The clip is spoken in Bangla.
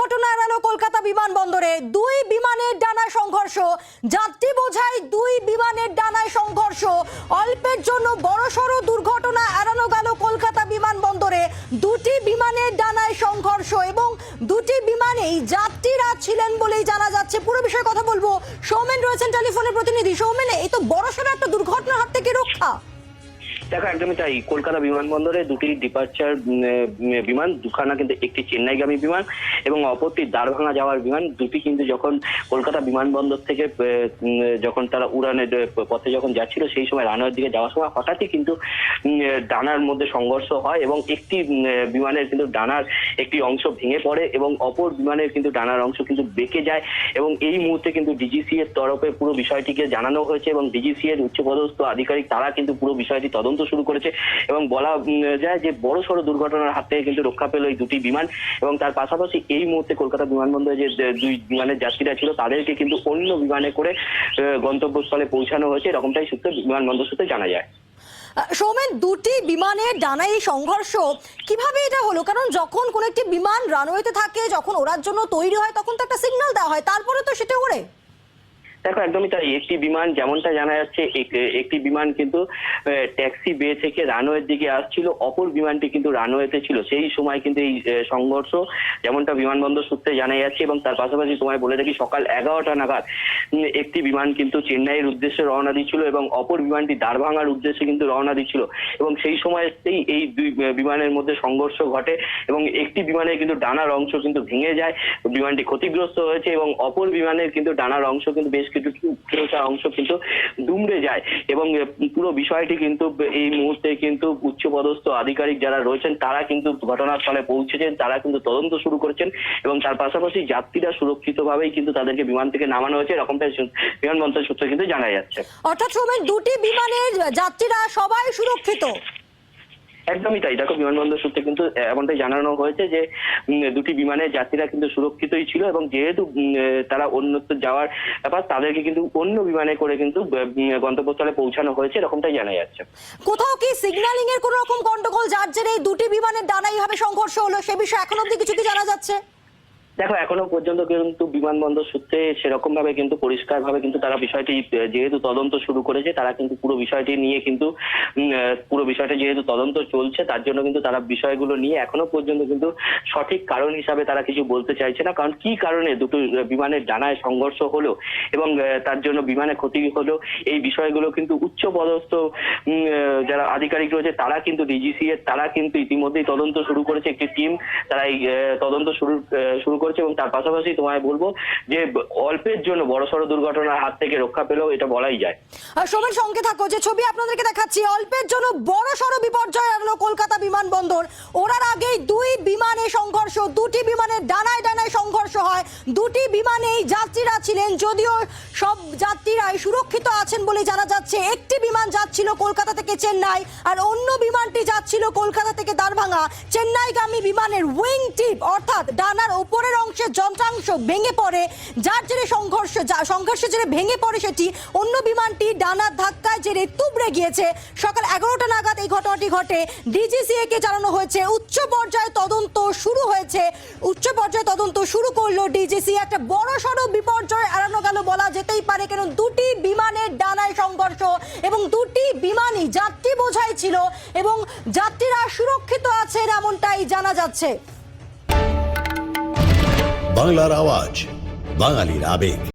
দুর্ঘটনা এড়ালো কলকাতা বিমানবন্দরে। দুই বিমানের ডানায় সংঘর্ষ। যাত্রী বোঝাই দুই বিমানের ডানায় সংঘর্ষ। অল্পের জন্য বড়সড় দুর্ঘটনা এড়ানো গেল কলকাতা বিমানবন্দরে। দুটি বিমানের ডানায় সংঘর্ষ এবং দুটি বিমানেই যাত্রীরা ছিলেন বলেই জানা যাচ্ছে। পুরো বিষয়ে কথা বলব। সৌমেন রয়েছেন টেলিফোনের প্রতিনিধি। সৌমেন, এই তো বড়সড় একটা দুর্ঘটনার হাত থেকে রক্ষা। দেখো, একদমই তাই। কলকাতা বিমানবন্দরে দুটি ডিপার্চার বিমান, দুখানা কিন্তু একটি চেন্নাইগামী বিমান এবং অপরটি দ্বারভাঙা যাওয়ার বিমান। দুটি কিন্তু যখন কলকাতা বিমানবন্দর থেকে যখন তারা উড়ানের পথে যখন যাচ্ছিল, সেই সময় রানওয়ের দিকে যাওয়ার সময় হঠাৎই কিন্তু ডানার মধ্যে সংঘর্ষ হয় এবং একটি বিমানের কিন্তু ডানার একটি অংশ ভেঙে পড়ে এবং অপর বিমানের কিন্তু ডানার অংশ কিন্তু বেঁকে যায় এবং এই মুহূর্তে কিন্তু ডিজিসি এর তরফে পুরো বিষয়টিকে জানানো হয়েছে এবং ডিজিসি এর উচ্চপদস্থ আধিকারিক তারা কিন্তু পুরো বিষয়টি তদন্ত শুরু করেছে এবং বলা যায় যে বড় সড়ো দুর্ঘটনার হাত থেকে কিন্তু রক্ষা পেল এই দুটি বিমান এবং তার পাশাপাশি এই মুহূর্তে কলকাতা বিমানবন্দরে যে দুই বিমানের যাত্রীরা ছিল তাদেরকে কিন্তু অন্য বিমানে করে গন্তব্যস্থলে পৌঁছানো হয়েছে। এরকমটাই সূত্রে বিমানবন্দর সূত্রে জানা যায়। সৌমেন, দুটি বিমানের ডানায় এই সংঘর্ষ, কীভাবে এটা হলো? কারণ যখন কোন একটি বিমান রানওয়েতে থাকে, যখন ওড়ার জন্য তৈরি হয়, তখন তো একটা সিগন্যাল দেওয়া হয়। তারপরে তো সেটা ওড়ে। দেখো, একদমই তাই। একটি বিমান যেমনটা জানা যাচ্ছে, এক- একটি বিমান কিন্তু ট্যাক্সি বে থেকে রানওয়ের দিকে আসছিল, অপর বিমানটি কিন্তু রানওয়েতে ছিল। সেই সময় কিন্তু এই সংঘর্ষ যেমনটা বিমানবন্দর সূত্রে জানা যাচ্ছে এবং তার পাশাপাশি তোমায় বলে রাখি সকাল এগারোটা নাগাদ একটি বিমান কিন্তু চেন্নাইয়ের উদ্দেশ্যে রওনা দিচ্ছিল এবং অপর বিমানটি দারভাঙার উদ্দেশ্যে কিন্তু রওনা দিচ্ছিল। এবং সেই সময়তেই এই দুই বিমানের মধ্যে সংঘর্ষ ঘটে এবং একটি বিমানের কিন্তু ডানার অংশ কিন্তু ভেঙে যায়, বিমানটি ক্ষতিগ্রস্ত হয়েছে এবং অপর বিমানের কিন্তু ডানার অংশ কিন্তু বেশ কিছু কিছুটা অংশ কিন্তু দুমড়ে যায় এবং পুরো বিষয়টি কিন্তু এই মুহূর্তে কিন্তু উচ্চপদস্থ আধিকারিক যারা রয়েছেন, তারা কিন্তু ঘটনাস্থলে পৌঁছেছেন, তারা কিন্তু তদন্ত শুরু করেছেন এবং তার পাশাপাশি যাত্রীরা সুরক্ষিতভাবেই কিন্তু তাদেরকে বিমান থেকে নামানো হয়েছে। এরকমটাই বিমানবন্দর সূত্রে কিন্তু জানা যাচ্ছে। অর্থাৎ সৌমেন দুটি বিমানের যাত্রীরা সবাই সুরক্ষিত। একদমই তাই। দেখো, বিমানবন্দর সূত্রে কিন্তু এমনটাই জানানো হয়েছে যে দুটি বিমানের যাত্রীরা কিন্তু সুরক্ষিতই ছিল এবং যেহেতু তারা অন্যত্র যাওয়ার ব্যাপার, তাদেরকে কিন্তু অন্য বিমানে করে কিন্তু গন্তব্যস্থলে পৌঁছানো হয়েছে, এরকমটাই জানা যাচ্ছে। কোথাও কি সিগন্যালিং এর কোন রকম গন্ডগোল, যার জেরে এই দুটি বিমানের ডানাই ভাবে সংঘর্ষ হলো? সে বিষয়ে এখন অব্দি কিছু কি জানা যাচ্ছে? দেখো, এখনও পর্যন্ত কিন্তু বিমানবন্দর সূত্রে সেরকম ভাবে কিন্তু পরিষ্কার ভাবে কিন্তু তারা বিষয়টি যেহেতু তদন্ত শুরু করেছে, তারা কিন্তু পুরো বিষয়টি নিয়ে কিন্তু পুরো বিষয়টা যেহেতু তদন্ত চলছে, তার জন্য কিন্তু তারা বিষয়গুলো নিয়ে এখনও পর্যন্ত কিন্তু সঠিক কারণ হিসাবে তারা কিছু বলতে চাইছে না। কারণ কি কারণে দুটো বিমানের ডানায় সংঘর্ষ হলো এবং তার জন্য বিমানে ক্ষতি হলো, এই বিষয়গুলো কিন্তু উচ্চ পদস্থ যারা আধিকারিক রয়েছে, তারা কিন্তু ডিজিসি এর তারা কিন্তু ইতিমধ্যেই তদন্ত শুরু করেছে, একটি টিম তারা এই তদন্ত শুরু শুরু করেছে এবং তার পাশাপাশি তোমায় বলব যে অল্পের জন্য বড়সড় দুর্ঘটনার হাত থেকে রক্ষা পেলেও এটা বলাই যায়। সৌমেন সঙ্গে থাকো যে ছবি আপনাদেরকে দেখাচ্ছি। অল্পের জন্য বড় সড়ো বিপর্যয় আনলো কলকাতা বিমানবন্দর। ওরার আগেই দুই বিমানে সংঘর্ষ, দুটি বিমানের ডানায় ডানায় সংঘর্ষ হয়। দুটি বিমানেই যাত্রীরা ছিলেন, যদিও সব যাত্রীরাই সুরক্ষিত আছেন বলে জানা যাচ্ছে। একটি বিমান যাচ্ছিল কলকাতা থেকে চেন্নাই, আর অন্য বিমানটি যাচ্ছিল কলকাতা থেকে দারভাঙা চেন্নাইগামী বিমানের উইং টিপ অর্থাৎ ডানার ওপরের অংশের যন্ত্রাংশ ভেঙে পড়ে, যার জেরে সংঘর্ষ সংঘর্ষের জেরে ভেঙে পড়ে সেটি অন্য বিমানটি ডানার ধাক্কায় জেরে তুবড়ে গিয়েছে। সকাল এগারোটা নাগাদ এই ঘটনাটি ঘটে। ডিজিসিএ কে জানানো হয়েছে, উচ্চ পর্যায়ে তদন্ত শুরু হয়েছে। উচ্চ পর্যায়ে তদন্ত শুরু করল ডিজিসি একটা বড় সড়ো বিপর্যয় এড়ানো গেল বলা যেতেই পারে কারণ দুটি বিমানের ডানায় সংঘর্ষ এবং দুটি বিমানই যাত্রী বোঝাই ছিল এবং যাত্রীরা সুরক্ষিত আছেন এমনটাই জানা যাচ্ছে। বাংলার আওয়াজ বাঙালির আবেগ।